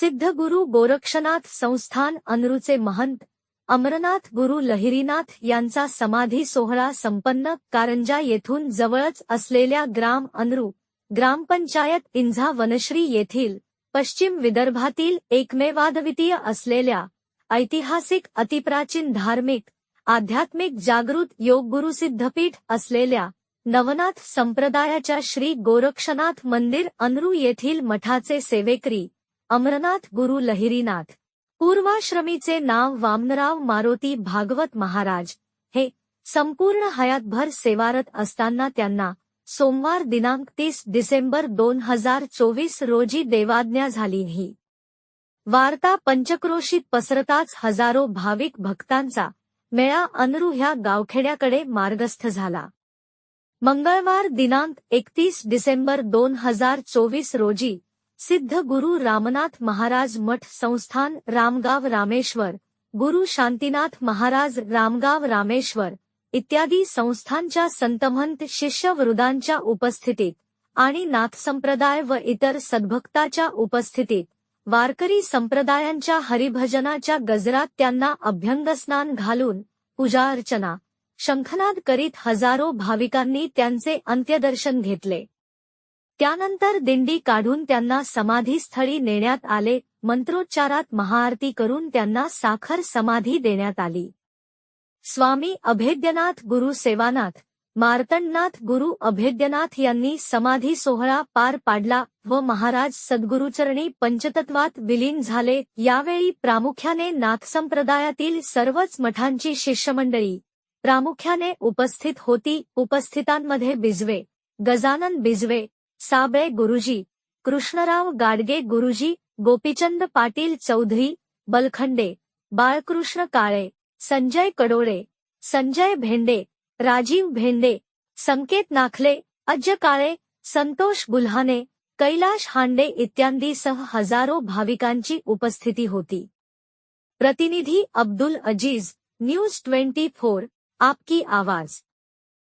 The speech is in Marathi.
सिद्धगुरु गोरक्षनाथ संस्थान अनरूचे महंत अमरनाथ गुरु लहिरीनाथ यांचा समाधी सोहळा संपन्न कारंजा येथून जवळच असलेल्या ग्राम अनरू ग्रामपंचायत इंझा वनश्री येथील पश्चिम विदर्भातील एकमेवाद्वितीय असलेल्या ऐतिहासिक अतिप्राचीन धार्मिक आध्यात्मिक जागृत योगगुरु सिद्धपीठ असलेल्या नवनाथ संप्रदायाच्या श्री गोरक्षनाथ मंदिर अनरू येथील मठाचे सेवेकरी अमरनाथ गुरु लहिरीनाथ. पूर्वाश्रमीचे नाव वामनराव मारोती भागवत महाराज. हे संपूर्ण हयातभर सेवारत असताना त्यांना सोमवार दिनांक तीस डिसेंबर दोन हजार चोवीस रोजी देवाज्ञा झाली ही. वार्ता पंचक्रोशीत पसरताच हजारो भाविक भक्तांचा मेळा अनरू ह्या गावखेड्याकडे मार्गस्थ झाला. मंगळवार दिनांक एकतीस डिसेंबर दोन हजार चोवीस रोजी सिद्ध गुरु रामनाथ महाराज मठ संस्थान रामगाव रामेश्वर गुरु शांतीनाथ महाराज रामगाव रामेश्वर इत्यादी संस्थांच्या संतमंत शिष्यवृदांच्या उपस्थितीत आणि नाथ संप्रदाय व इतर सद्भक्ताच्या उपस्थितीत वारकरी संप्रदायांच्या हरिभजनाच्या गजरात त्यांना अभ्यंगस्नान घालून पूजा अर्चना शंखनाद करीत हजारो भाविकांनी त्यांचे अंत्यदर्शन घेतले. त्यानंतर दिंडी काढून त्यांना समाधीस्थळी नेण्यात आले मंत्रोच्चारात महाआरती करून त्यांना साखर समाधी देण्यात आली. स्वामी अभेद्यनाथ गुरु सेवानाथ मार्तंडनाथ गुरु अभेद्यनाथ यांनी समाधी सोहळा पार पाडला व महाराज सद्गुरुचरणी पंचतत्वात विलीन झाले. यावेळी प्रामुख्याने नाथ संप्रदायातील सर्वच मठांची शिष्यमंडळी प्रामुख्याने उपस्थित होती. उपस्थितांमध्ये बिजवे गजानन बिजवे साबळे गुरुजी, कृष्णराव गाडगे गुरुजी, गोपीचंद पाटील चौधरी, बलखंडे, बाळकृष्ण काळे, संजय कडोळे, संजय भेंडे, राजीव भेंडे, संकेत नाखले, अज्ज काळे, संतोष गुल्हाने कैलाश हांडे इत्यादीसह हजारो भाविकांची उपस्थिती होती. प्रतिनिधी Abdul Aziz, news twenty four, आपकी आवाज़.